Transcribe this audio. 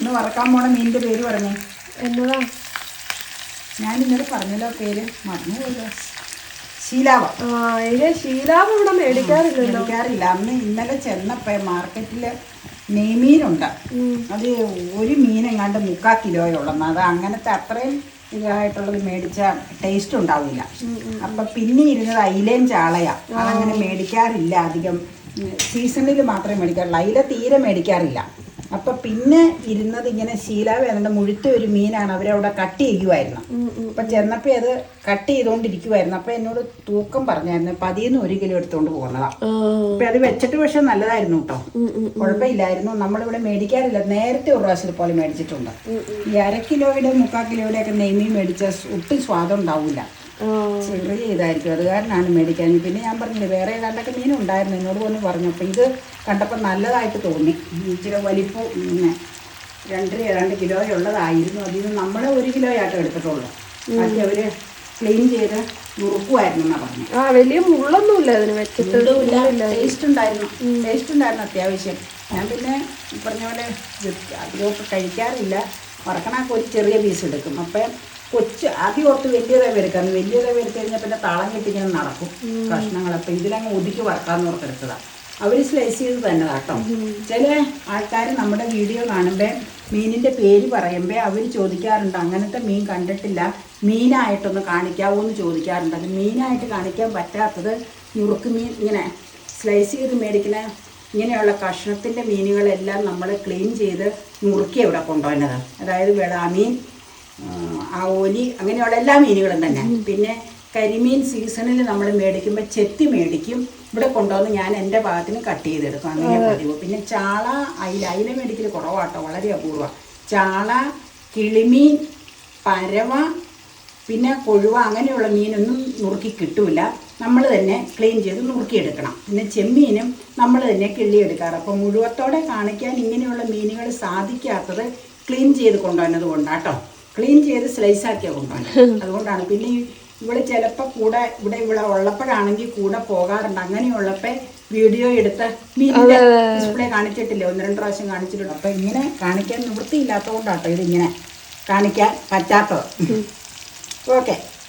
ഇന്ന് വറക്കാൻ പോണ മീനിന്റെ പേര് പറഞ്ഞേ. എന്നതാ? ഞാൻ ഇന്നലെ പറഞ്ഞല്ലോ പേര് മറന്നു ശീലാവ്. ഇത് ശീലാവ് ഇവിടെ മേടിക്കാറില്ലല്ലോ. മേടിക്കാറില്ല. അന്ന് ഇന്നലെ ചെന്നപ്പോ മാർക്കറ്റിൽ നെയ്മീനുണ്ട്. അത് ഒരു മീൻ എങ്ങാണ്ട് മുക്കാൽ കിലോയുള്ളെന്ന് അത് അങ്ങനത്തെ അത്രയും ഇതായിട്ടുള്ളത് മേടിച്ച ടേസ്റ്റ് ഉണ്ടാവില്ല. അപ്പൊ പിന്നെ ഇരുന്നത് അയിലയും ചാളയാ. അതങ്ങനെ മേടിക്കാറില്ല അധികം. സീസണിൽ മാത്രമേ മേടിക്കാറുള്ളൂ. അയില തീരെ മേടിക്കാറില്ല. അപ്പൊ പിന്നെ ഇരുന്നത് ഇങ്ങനെ ശീലാവ് മുഴുത്ത ഒരു മീനാണ് അവരവിടെ കട്ട് ചെയ്യുമായിരുന്നു അപ്പൊ ചെന്നപ്പോ അത് കട്ട് ചെയ്തോണ്ടിരിക്കുമായിരുന്നു അപ്പൊ എന്നോട് തൂക്കം പറഞ്ഞായിരുന്നു. പതിന്ന് ഒരു കിലോ എടുത്തുകൊണ്ട് പോകുന്നതാ. അപ്പൊ അത് വെച്ചിട്ട് പക്ഷെ നല്ലതായിരുന്നു കേട്ടോ. കുഴപ്പമില്ലായിരുന്നു. നമ്മളിവിടെ മേടിക്കാറില്ല. നേരത്തെ ഒരു പ്രാവശ്യം പോലെ മേടിച്ചിട്ടുണ്ട്. ഈ അര കിലോയുടെ മുക്കാൽ കിലോയുടെ ഒക്കെ നെയ്മീൻ മേടിച്ച ഒട്ടും സ്വാദം ഉണ്ടാവില്ല ആ ചെയ്തായിരിക്കും. അത് കാരണമാണ് മേടിക്കാൻ. പിന്നെ ഞാൻ പറഞ്ഞില്ലേ വേറെ ഏതാണ്ടൊക്കെ മീൻ ഉണ്ടായിരുന്നു. എന്നോട് വന്ന് പറഞ്ഞു. അപ്പം ഇത് കണ്ടപ്പോൾ നല്ലതായിട്ട് തോന്നി. ഇച്ചിരി വലിപ്പം പിന്നെ രണ്ടര ഏതാണ്ട് കിലോയുള്ളതായിരുന്നു അതിൽ നിന്ന് നമ്മൾ ഒരു കിലോയായിട്ട് എടുത്തിട്ടുള്ളൂ. ബാക്കി അവർ ക്ലീൻ ചെയ്ത് നുറുക്കുമായിരുന്നു എന്നാ പറഞ്ഞു. ആ വലിയ മുള്ളൊന്നുമില്ല അതിന് വെച്ചിട്ട്. ടേസ്റ്റ് ഉണ്ടായിരുന്നു. ടേസ്റ്റ് ഉണ്ടായിരുന്നു അത്യാവശ്യം. ഞാൻ പിന്നെ പറഞ്ഞ പോലെ അധികമൊക്കെ കഴിക്കാറില്ല. വറക്കണൊക്കെ ഒരു ചെറിയ പീസ് എടുക്കും. അപ്പം കൊച്ചു ആദ്യം ഓർത്ത് വലിയ റവ എടുക്കാം വലിയ റവ എടുത്തു കഴിഞ്ഞാൽ പിന്നെ തളം കെട്ടി ഞാൻ നടക്കും കഷ്ണങ്ങൾ അപ്പം ഇതിലങ്ങ് ഒതുക്കി വറക്കാന്ന് ഓർത്തെടുത്തതാണ് അവർ സ്ലൈസ് ചെയ്ത് തന്നെ കേട്ടോ ചില ആൾക്കാർ നമ്മുടെ വീഡിയോ കാണുമ്പോൾ മീനിന്റെ പേര് പറയുമ്പോൾ അവർ ചോദിക്കാറുണ്ട് അങ്ങനത്തെ മീൻ കണ്ടിട്ടില്ല. മീനായിട്ടൊന്ന് കാണിക്കാവോ എന്ന് ചോദിക്കാറുണ്ട്. അത് മീനായിട്ട് കാണിക്കാൻ പറ്റാത്തത് നുറുക്ക് മീൻ ഇങ്ങനെ സ്ലൈസ് ചെയ്ത് മേടിക്കുന്ന ഇങ്ങനെയുള്ള കഷ്ണത്തിന്റെ മീനുകളെല്ലാം നമ്മൾ ക്ലീൻ ചെയ്ത് നുറുക്കി ഇവിടെ കൊണ്ടുപോകുന്നത് അതായത് വെടാമീൻ ആ ഓലി അങ്ങനെയുള്ള എല്ലാ മീനുകളും തന്നെ. പിന്നെ കരിമീൻ സീസണിൽ നമ്മൾ മേടിക്കുമ്പോൾ ചെത്തി മേടിക്കും. ഇവിടെ കൊണ്ടുവന്ന് ഞാൻ എന്റെ ഭാഗത്തിന് കട്ട് ചെയ്തെടുക്കും. അങ്ങനെ പതിവ്. പിന്നെ ചാള അയില അയില മേടിക്കൽ കുറവാട്ടോ വളരെ അപൂർവം. ചാള കിളിമീൻ പരവ പിന്നെ കൊഴുവ അങ്ങനെയുള്ള മീനൊന്നും നുറുക്കി കിട്ടൂല. നമ്മൾ തന്നെ ക്ലീൻ ചെയ്ത് നുറുക്കിയെടുക്കണം. പിന്നെ ചെമ്മീനും നമ്മൾ തന്നെ കിള്ളിയെടുക്കാറ്. അപ്പോൾ മുഴുവത്തോടെ കാണിക്കാൻ ഇങ്ങനെയുള്ള മീനുകൾ സാധിക്കാത്തത് ക്ലീൻ ചെയ്ത് കൊണ്ടുവന്നത് കൊണ്ടാട്ടോ. ക്ലീൻ ചെയ്ത് സ്ലൈസ് ആക്കിയാൽ കൊണ്ടുവന്നത് അതുകൊണ്ടാണ്. പിന്നെ ഇവിടെ ഇവൾ ചിലപ്പോൾ കൂടെ ഇവിടെ ഇവിടെ ഉള്ളപ്പോഴാണെങ്കിൽ കൂടെ പോകാറുണ്ട്. അങ്ങനെയുള്ളപ്പോൾ വീഡിയോ എടുത്ത് മീനിന്റെ ഡിസ്പ്ലേ കാണിച്ചിട്ടില്ലേ? ഒന്ന് രണ്ട് പ്രാവശ്യം കാണിച്ചിട്ടുണ്ട്. അപ്പം ഇങ്ങനെ കാണിക്കാൻ നിവൃത്തിയില്ലാത്തതുകൊണ്ടാട്ടോ ഇതിങ്ങനെ കാണിക്കാൻ പറ്റാത്തത്. ഓക്കെ